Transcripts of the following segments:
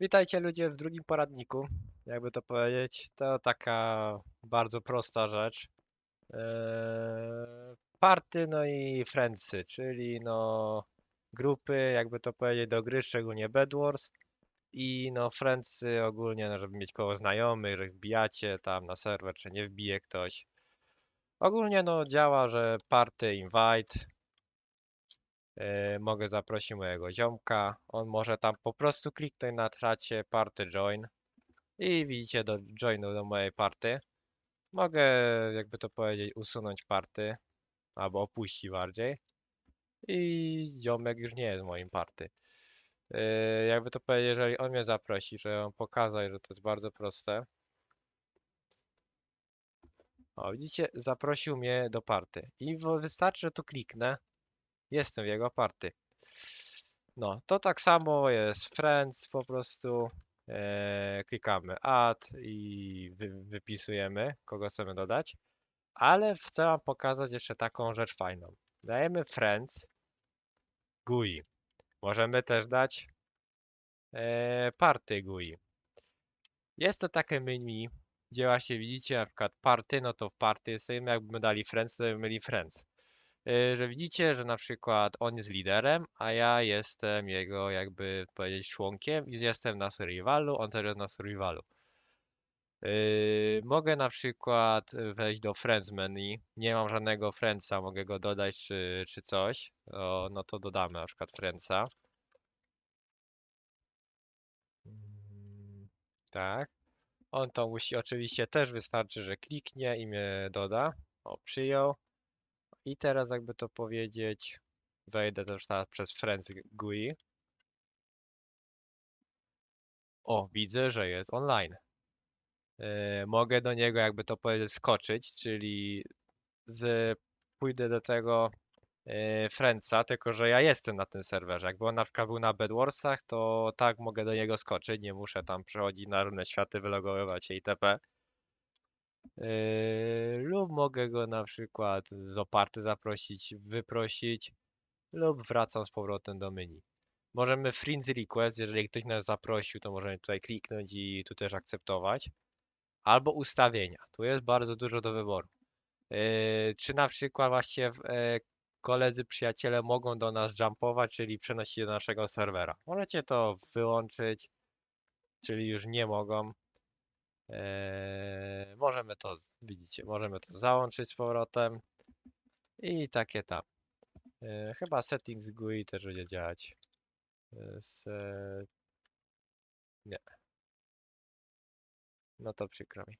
Witajcie ludzie w drugim poradniku. Jakby to powiedzieć, to taka bardzo prosta rzecz. Eee, party, no i friendsy, czyli no grupy, jakby to powiedzieć, do gry, szczególnie Bed Wars. I no friendsy ogólnie, no, żeby mieć koło znajomych, wbijacie tam na serwer, czy nie wbije ktoś. Ogólnie no działa, że party invite, mogę zaprosić mojego ziomka. On może tam po prostu kliknąć na tracie party join i widzicie do joinu do mojej party. Mogę, jakby to powiedzieć, usunąć party albo opuścić bardziej. I ziomek już nie jest moim party. E, jakby to powiedzieć, jeżeli on mnie zaprosi, że on pokazał, że to jest bardzo proste. O, widzicie, zaprosił mnie do party. I wystarczy, że tu kliknę. Jestem w jego party. No, to tak samo jest Friends po prostu. E, klikamy Add i wy, wypisujemy, kogo chcemy dodać. Ale chcę wam pokazać jeszcze taką rzecz fajną. Dajemy Friends GUI. Możemy też dać e, Party GUI. Jest to takie menu, gdzie właśnie widzicie na przykład Party, no to w Party jesteśmy, jakbyśmy dali Friends, to byśmy mieli Friends że widzicie, że na przykład on jest liderem, a ja jestem jego jakby powiedzieć członkiem i jestem na survivalu, on też jest na survivalu. Yy, mogę na przykład wejść do Friends menu, nie mam żadnego Friendsa, mogę go dodać czy, czy coś, o, no to dodamy na przykład Friendsa. Mm, Tak. On to musi oczywiście też wystarczy, że kliknie i mnie doda. O, przyjął. I teraz jakby to powiedzieć, wejdę też teraz przez Friends GUI. O, widzę, że jest online. E, mogę do niego jakby to powiedzieć skoczyć, czyli z, pójdę do tego e, Friendsa, tylko że ja jestem na tym serwerze. Jakby on na przykład był na Bedwarsach, to tak mogę do niego skoczyć, nie muszę tam przechodzić na różne światy, wylogowywać się itp. Yy, lub mogę go na przykład z oparty zaprosić, wyprosić lub wracam z powrotem do menu. Możemy friends request, jeżeli ktoś nas zaprosił, to możemy tutaj kliknąć i tu też akceptować. Albo ustawienia. Tu jest bardzo dużo do wyboru. Yy, czy na przykład właśnie e, koledzy, przyjaciele mogą do nas jumpować, czyli przenosić do naszego serwera. Możecie to wyłączyć, czyli już nie mogą. Eee, możemy to, widzicie, możemy to załączyć z powrotem i takie tam. Eee, chyba settings GUI też będzie działać. Eee. Nie. No to przykro mi.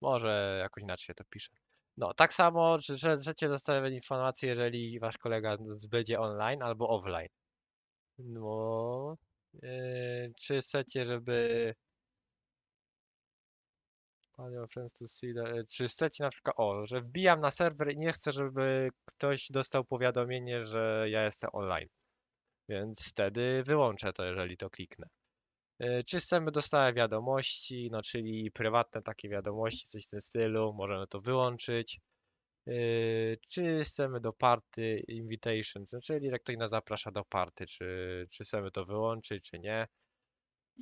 Może jakoś inaczej to piszę. No, tak samo, że, cię dostawię informację, jeżeli wasz kolega będzie online albo offline. No, czy chcecie, żeby Friends to see Czy chcecie na przykład, o, że wbijam na serwer i nie chcę, żeby ktoś dostał powiadomienie, że ja jestem online. Więc wtedy wyłączę to, jeżeli to kliknę. E, Czy chcemy dostawać wiadomości, no czyli prywatne takie wiadomości, coś w tym stylu, możemy to wyłączyć. E, Czy chcemy do party invitations, no czyli jak ktoś nas zaprasza do party, czy, czy chcemy to wyłączyć, czy nie.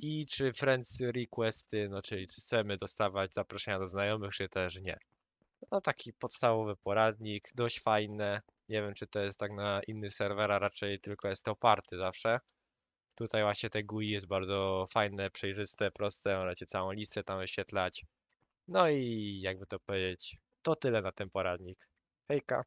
I czy friends requesty, no czyli czy chcemy dostawać zaproszenia do znajomych, czy też nie. No taki podstawowy poradnik, dość fajne. Nie wiem, czy to jest tak na inny serwer, a raczej tylko jest to party zawsze. Tutaj właśnie te GUI jest bardzo fajne, przejrzyste, proste, możecie całą listę tam wyświetlać. No i jakby to powiedzieć, to tyle na ten poradnik. Hejka!